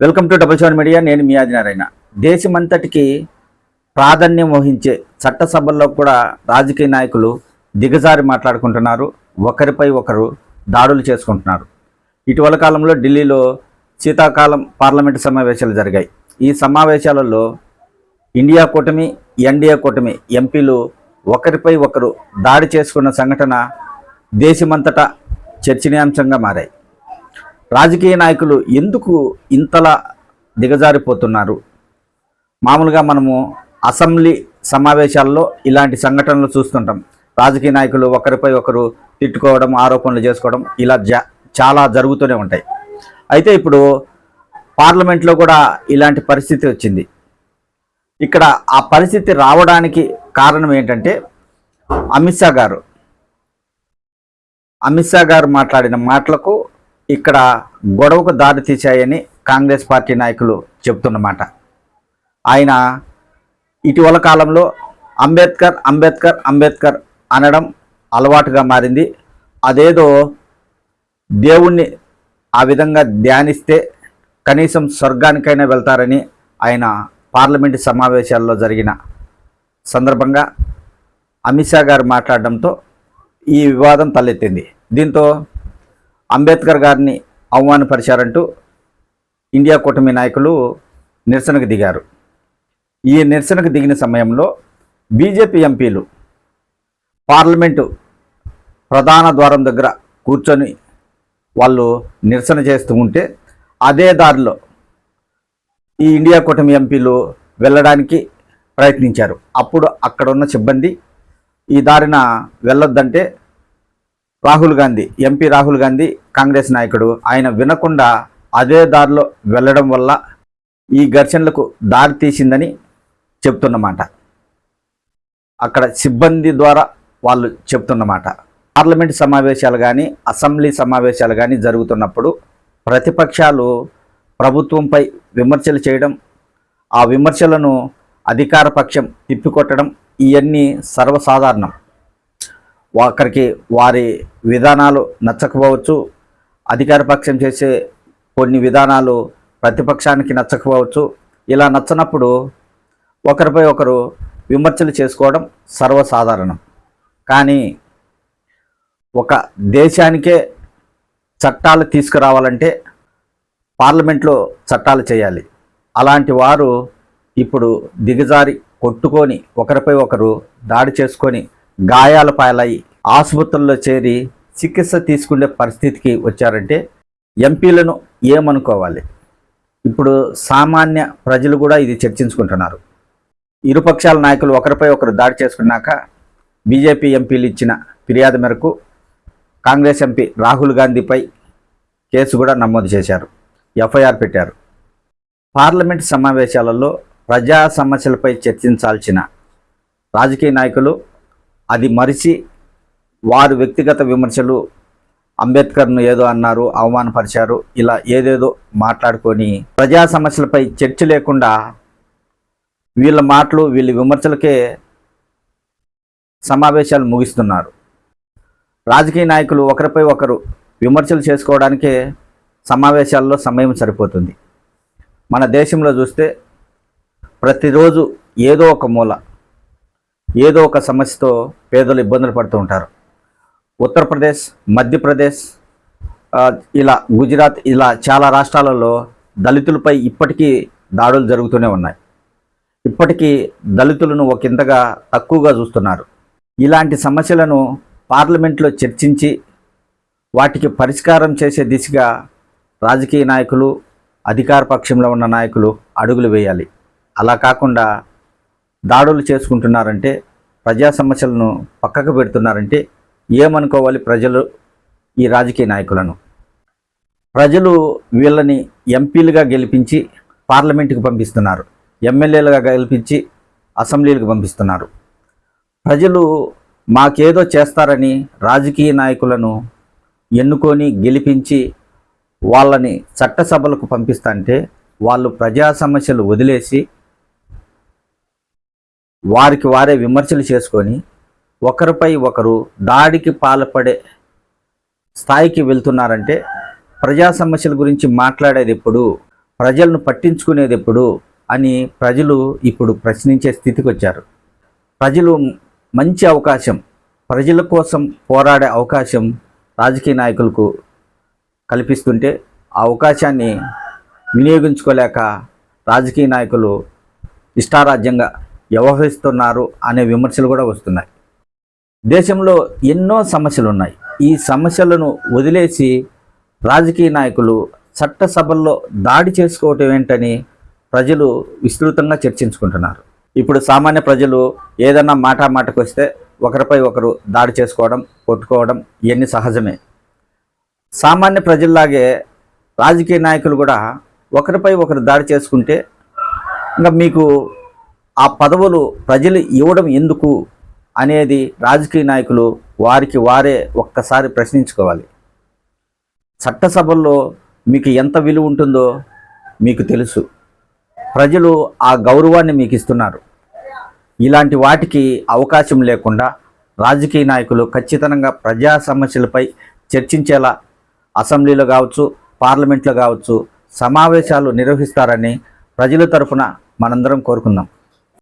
Welcome to double seven media నేను మీ ఆదినారాయణ. దేశమంతటికి ప్రాధాన్యం వహించే చట్టసభల్లో కూడా రాజకీయ నాయకులు దిగజారి మాట్లాడుకుంటున్నారు. ఒకరిపై ఒకరు దాడులు చేసుకుంటున్నారు. ఇటీవల కాలంలో ఢిల్లీలో శీతాకాలం పార్లమెంటు సమావేశాలు జరిగాయి. ఈ సమావేశాలలో ఇండియా కూటమి ఎన్డీఏ కూటమి ఎంపీలు ఒకరిపై ఒకరు దాడి చేసుకున్న సంఘటన దేశమంతటా చర్చనీయాంశంగా మారాయి. రాజకీయ నాయకులు ఎందుకు ఇంతలా దిగజారిపోతున్నారు? మామూలుగా మనము అసెంబ్లీ సమావేశాల్లో ఇలాంటి సంఘటనలు చూస్తుంటాం. రాజకీయ నాయకులు ఒకరిపై ఒకరు తిట్టుకోవడం ఆరోపణలు చేసుకోవడం ఇలా జా చాలా జరుగుతూనే ఉంటాయి. అయితే ఇప్పుడు పార్లమెంట్లో కూడా ఇలాంటి పరిస్థితి వచ్చింది. ఇక్కడ ఆ పరిస్థితి రావడానికి కారణం ఏంటంటే అమిత్ షా గారు. అమిత్ షా గారు మాట్లాడిన మాటలకు ఇక్కడ గొడవకు దారి తీశాయని కాంగ్రెస్ పార్టీ నాయకులు చెప్తున్నమాట ఆయన ఇటీవల కాలంలో అంబేద్కర్ అంబేద్కర్ అంబేద్కర్ అనడం అలవాటుగా మారింది. అదేదో దేవుణ్ణి ఆ విధంగా ధ్యానిస్తే కనీసం స్వర్గానికైనా వెళ్తారని ఆయన పార్లమెంటు సమావేశాల్లో జరిగిన సందర్భంగా అమిత్ షా గారు మాట్లాడడంతో ఈ వివాదం తలెత్తింది. దీంతో అంబేద్కర్ గారిని అవమానపరిచారంటూ ఇండియా కూటమి నాయకులు నిరసనకు దిగారు. ఈ నిరసనకు దిగిన సమయంలో బీజేపీ ఎంపీలు పార్లమెంటు ప్రధాన ద్వారం దగ్గర కూర్చొని వాళ్ళు నిరసన చేస్తూ ఉంటే అదే దారిలో ఈ ఇండియా కూటమి ఎంపీలు వెళ్ళడానికి ప్రయత్నించారు. అప్పుడు అక్కడ ఉన్న సిబ్బంది ఈ దారిన వెళ్ళొద్దంటే రాహుల్ గాంధీ ఎంపీ రాహుల్ గాంధీ కాంగ్రెస్ నాయకుడు. ఆయన వినకుండా అదే దారిలో వెళ్ళడం వల్ల ఈ ఘర్షణలకు దారి తీసిందని చెప్తున్నమాట. అక్కడ సిబ్బంది ద్వారా వాళ్ళు చెప్తున్నమాట. పార్లమెంట్ సమావేశాలు కానీ అసెంబ్లీ సమావేశాలు కానీ జరుగుతున్నప్పుడు ప్రతిపక్షాలు ప్రభుత్వంపై విమర్శలు చేయడం ఆ విమర్శలను అధికార పక్షం తిప్పికొట్టడం ఇవన్నీ సర్వసాధారణం. ఒకరికి వారి విధానాలు నచ్చకపోవచ్చు. అధికార పక్షం చేసే కొన్ని విధానాలు ప్రతిపక్షానికి నచ్చకపోవచ్చు. ఇలా నచ్చనప్పుడు ఒకరిపై ఒకరు విమర్శలు చేసుకోవడం సర్వసాధారణం. కానీ ఒక దేశానికే చట్టాలు తీసుకురావాలంటే పార్లమెంట్లో చట్టాలు చేయాలి. అలాంటి వారు ఇప్పుడు దిగజారి కొట్టుకొని ఒకరిపై ఒకరు దాడి చేసుకొని గాయాల పాలై ఆసుపత్రుల్లో చేరి చికిత్స తీసుకునే పరిస్థితికి వచ్చారంటే ఎంపీలను ఏమనుకోవాలి? ఇప్పుడు సామాన్య ప్రజలు కూడా ఇది చర్చించుకుంటున్నారు. ఇరుపక్షాల నాయకులు ఒకరిపై ఒకరు దాడి చేసుకున్నాక బీజేపీ ఎంపీలు ఇచ్చిన ఫిర్యాదు మేరకు కాంగ్రెస్ ఎంపీ రాహుల్ గాంధీపై కేసు కూడా నమోదు చేశారు. ఎఫ్ఐఆర్ పెట్టారు. పార్లమెంట్ సమావేశాలలో ప్రజా సమస్యలపై చర్చించాల్సిన రాజకీయ నాయకులు అది మరిచి వారు వ్యక్తిగత విమర్శలు అంబేద్కర్ను ఏదో అన్నారు అవమానపరిచారు ఇలా ఏదేదో మాట్లాడుకొని ప్రజా సమస్యలపై చర్చ లేకుండా వీళ్ళ మాటలు వీళ్ళ విమర్శలకే సమావేశాలు ముగిస్తున్నారు. రాజకీయ నాయకులు ఒకరిపై ఒకరు విమర్శలు చేసుకోవడానికే సమావేశాల్లో సమయం సరిపోతుంది. మన దేశంలో చూస్తే ప్రతిరోజు ఏదో ఒక మూల ఏదో ఒక సమస్యతో పేదలు ఇబ్బందులు పడుతూ ఉంటారు. ఉత్తరప్రదేశ్ మధ్యప్రదేశ్ ఇలా గుజరాత్ ఇలా చాలా రాష్ట్రాలలో దళితులపై ఇప్పటికీ దాడులు జరుగుతూనే ఉన్నాయి. ఇప్పటికీ దళితులను ఒకంతగా తక్కువగా చూస్తున్నారు. ఇలాంటి సమస్యలను పార్లమెంట్లో చర్చించి వాటికి పరిష్కారం చేసే దిశగా రాజకీయ నాయకులు అధికార పక్షంలో ఉన్న నాయకులు అడుగులు వేయాలి. అలా కాకుండా దాడులు చేసుకుంటున్నారంటే ప్రజా సమస్యలను పక్కకు పెడుతున్నారంటే ఏమనుకోవాలి ప్రజలు ఈ రాజకీయ నాయకులను? ప్రజలు వీళ్ళని ఎంపీలుగా గెలిపించి పార్లమెంటుకు పంపిస్తున్నారు. ఎమ్మెల్యేలుగా గెలిపించి అసెంబ్లీలకు పంపిస్తున్నారు. ప్రజలు మాకేదో చేస్తారని రాజకీయ నాయకులను ఎన్నుకొని గెలిపించి వాళ్ళని చట్టసభలకు పంపిస్తుంటే వాళ్ళు ప్రజా సమస్యలు వదిలేసి వారికి వారే విమర్శలు చేసుకొని ఒకరిపై ఒకరు దాడికి పాల్పడే స్థాయికి వెళ్తున్నారంటే ప్రజా సమస్యల గురించి మాట్లాడేది ఎప్పుడు ప్రజలను పట్టించుకునేది ఎప్పుడు అని ప్రజలు ఇప్పుడు ప్రశ్నించే స్థితికి వచ్చారు. ప్రజలు మంచి అవకాశం ప్రజల కోసం పోరాడే అవకాశం రాజకీయ నాయకులకు కల్పిస్తుంటే ఆ అవకాశాన్ని వినియోగించుకోలేక రాజకీయ నాయకులు ఇష్టారాజ్యంగా వ్యవహరిస్తున్నారు అనే విమర్శలు కూడా వస్తున్నాయి. దేశంలో ఎన్నో సమస్యలు ఉన్నాయి ఈ సమస్యలను వదిలేసి రాజకీయ నాయకులు చట్టసభల్లో దాడి చేసుకోవటం ఏంటని ప్రజలు విస్తృతంగా చర్చించుకుంటున్నారు. ఇప్పుడు సామాన్య ప్రజలు ఏదన్నా మాట మాటకు వస్తే ఒకరిపై ఒకరు దాడి చేసుకోవడం కొట్టుకోవడం ఇవన్నీ సహజమే. సామాన్య ప్రజల్లాగే రాజకీయ నాయకులు కూడా ఒకరిపై ఒకరు దాడి చేసుకుంటే ఇంకా మీకు ఆ పదవులు ప్రజలు ఇవ్వడం ఎందుకు అనేది రాజకీయ నాయకులు వారికి వారే ఒక్కసారి ప్రశ్నించుకోవాలి. చట్టసభల్లో మీకు ఎంత విలువ ఉంటుందో మీకు తెలుసు. ప్రజలు ఆ గౌరవాన్ని మీకు ఇస్తున్నారు. ఇలాంటి వాటికి అవకాశం లేకుండా రాజకీయ నాయకులు ఖచ్చితంగా ప్రజా సమస్యలపై చర్చించేలా అసెంబ్లీలో కావచ్చు పార్లమెంట్లో కావచ్చు సమావేశాలు నిర్వహిస్తారని ప్రజల తరఫున మనందరం కోరుకుందాం.